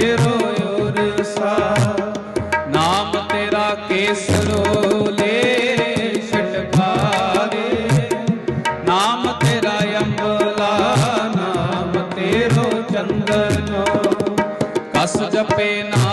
ਰੋਇਓ ਨਾਮ ਤੇਰਾ ਕੇਸਰੋ ਲੈ ਛਟਕਾਰੇ। ਨਾਮ ਤੇਰਾ ਅੰਬਲਾ, ਨਾਮ ਤੇਰੋ ਚੰਦਨੋ ਕਸ ਜਪੇ ਨਾ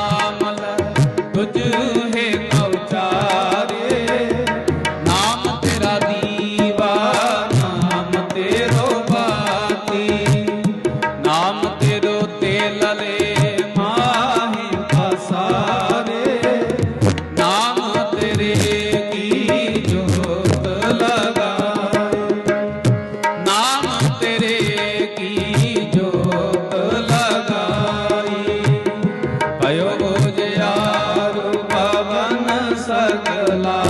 लागला